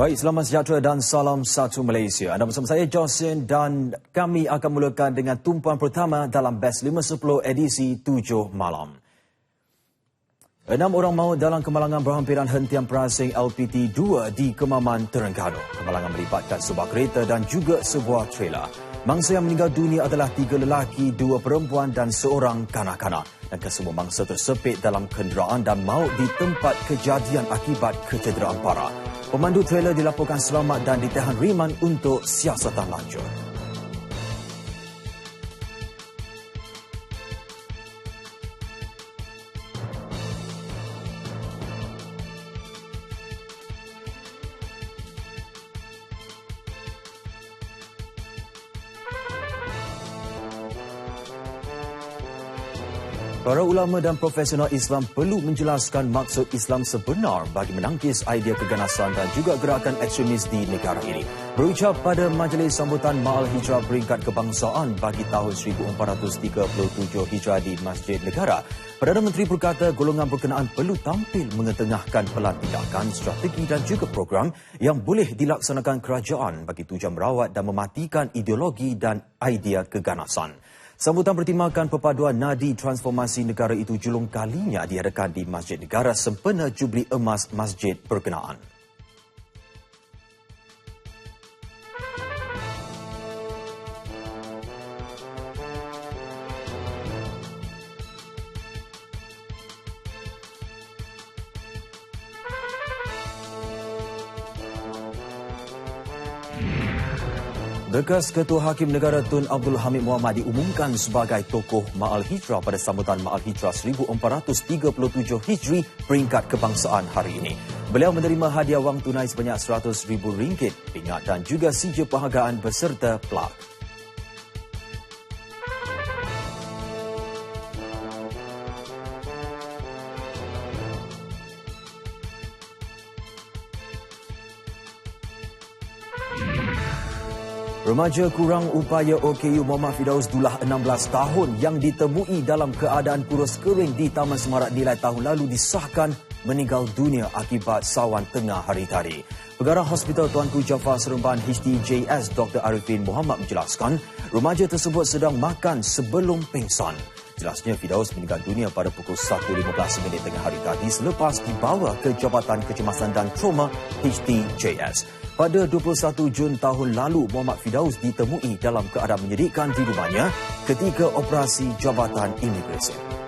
Baik, selamat sejahtera dan salam satu Malaysia. Anda bersama saya Jocelyn dan kami akan mulakan dengan tumpuan pertama dalam Best 510 edisi 7 malam. Enam orang maut dalam kemalangan berhampiran hentian perasing LPT-2 di Kemaman, Terengganu. Kemalangan melibatkan sebuah kereta dan juga sebuah trailer. Mangsa yang meninggal dunia adalah tiga lelaki, dua perempuan dan seorang kanak-kanak. Dan kesemua mangsa tersepit dalam kenderaan dan maut di tempat kejadian akibat kecederaan parah. Pemandu trailer dilaporkan selamat dan ditahan riman untuk siasatan lanjut. Para ulama dan profesional Islam perlu menjelaskan maksud Islam sebenar bagi menangkis idea keganasan dan juga gerakan ekstremis di negara ini. Berucap pada majlis sambutan Ma'al Hijrah Peringkat Kebangsaan bagi tahun 1437 Hijrah di Masjid Negara, Perdana Menteri berkata golongan berkenaan perlu tampil mengetengahkan pelan tindakan, strategi dan juga program yang boleh dilaksanakan kerajaan bagi tujuan merawat dan mematikan ideologi dan idea keganasan. Sambutan pertimbangkan perpaduan nadi transformasi negara itu julung kalinya diadakan di Masjid Negara sempena Jubli Emas Masjid berkenaan. Bekas Ketua Hakim Negara Tun Abdul Hamid Muhammad diumumkan sebagai tokoh Ma'al Hijrah pada sambutan Ma'al Hijrah 1437 Hijri peringkat kebangsaan hari ini. Beliau menerima hadiah wang tunai sebanyak RM100,000, pingat dan juga sijil penghargaan beserta plak. Remaja kurang upaya OKU Muhammad Fidaus Dullah 16 tahun yang ditemui dalam keadaan kurus kering di Taman Semarak Nilai tahun lalu disahkan meninggal dunia akibat sawan tengah hari tadi. Pegarah Hospital Tuanku Jafar Seremban HTJS Dr. Arifin Muhammad menjelaskan remaja tersebut sedang makan sebelum pingsan. Jelasnya Fidaus meninggal dunia pada pukul 1.15 minit tengah hari tadi selepas dibawa ke Jabatan Kecemasan dan Trauma HTJS. Pada 21 Jun tahun lalu, Muhammad Fidaus ditemui dalam keadaan menyedihkan di rumahnya ketika operasi Jabatan Imigresen.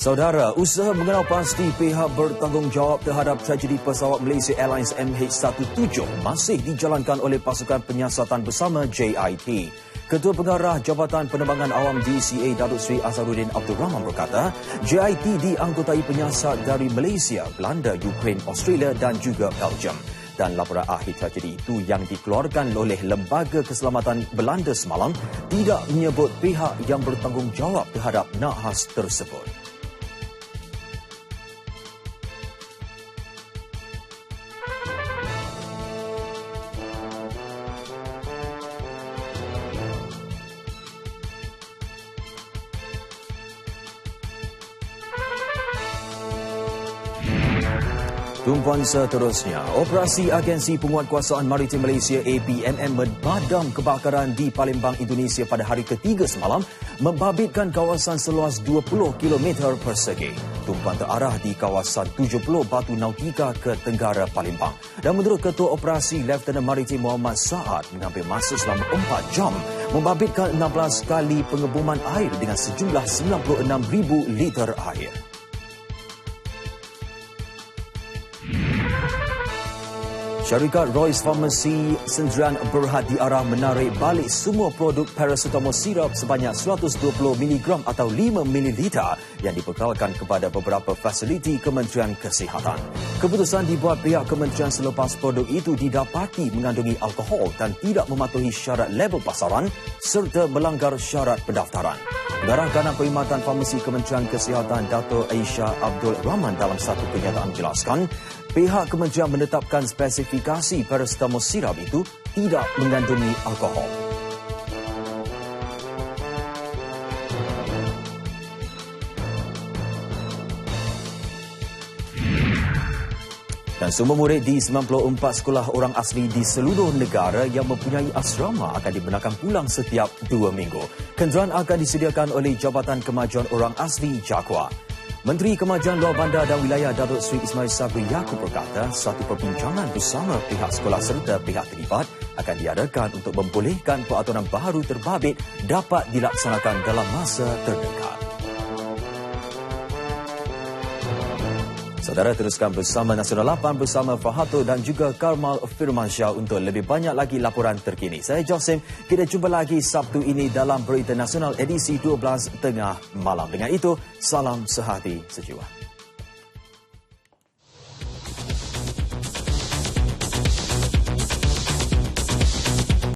Saudara, usaha mengenal pasti pihak bertanggungjawab terhadap tragedi pesawat Malaysia Airlines MH17 masih dijalankan oleh pasukan penyiasatan bersama JIT. Ketua Pengarah Jabatan Penerbangan Awam DCA Datuk Seri Azharuddin Abdul Rahman berkata, JIT dianggotai penyiasat dari Malaysia, Belanda, Ukraine, Australia dan juga Belgium. Dan laporan akhir tragedi itu yang dikeluarkan oleh Lembaga Keselamatan Belanda semalam tidak menyebut pihak yang bertanggungjawab terhadap nahas tersebut. Tumpuan seterusnya, operasi Agensi Penguatkuasaan Maritim Malaysia APMM membadam kebakaran di Palembang, Indonesia pada hari ketiga semalam membabitkan kawasan seluas 20 km persegi. Tumpuan terarah di kawasan 70 Batu Nautika ke Tenggara Palembang. Dan menurut Ketua Operasi Lieutenant Maritim Muhammad Saad mengambil masa selama 4 jam membabitkan 16 kali pengebuman air dengan sejumlah 96,000 liter air. Syarikat Royce Pharmacy sendirian berhad diarah menarik balik semua produk paracetamol sirap sebanyak 120mg atau 5ml yang dibekalkan kepada beberapa fasiliti Kementerian Kesihatan. Keputusan dibuat pihak kementerian selepas produk itu didapati mengandungi alkohol dan tidak mematuhi syarat level pasaran serta melanggar syarat pendaftaran. Garah Kanan Perkhidmatan Farmasi Kementerian Kesihatan Dato' Aisyah Abdul Rahman dalam satu kenyataan menjelaskan, pihak kementerian menetapkan spesifikasi paracetamol sirap itu tidak mengandungi alkohol. Dan semua murid di 94 sekolah orang asli di seluruh negara yang mempunyai asrama akan dibenarkan pulang setiap dua minggu. Kenderaan akan disediakan oleh Jabatan Kemajuan Orang Asli Jakwa. Menteri Kemajuan Luar Bandar dan Wilayah Datuk Seri Ismail Sabri Yaakob berkata satu perbincangan bersama pihak sekolah serta pihak terlibat akan diadakan untuk membolehkan peraturan baru terbabit dapat dilaksanakan dalam masa terdekat. Saudara teruskan bersama Nasional 8 bersama Fahato dan juga Karmal Firmansyah untuk lebih banyak lagi laporan terkini. Saya Josim, kita jumpa lagi Sabtu ini dalam Berita Nasional edisi 12 tengah malam. Dengan itu, salam sehati sejiwa.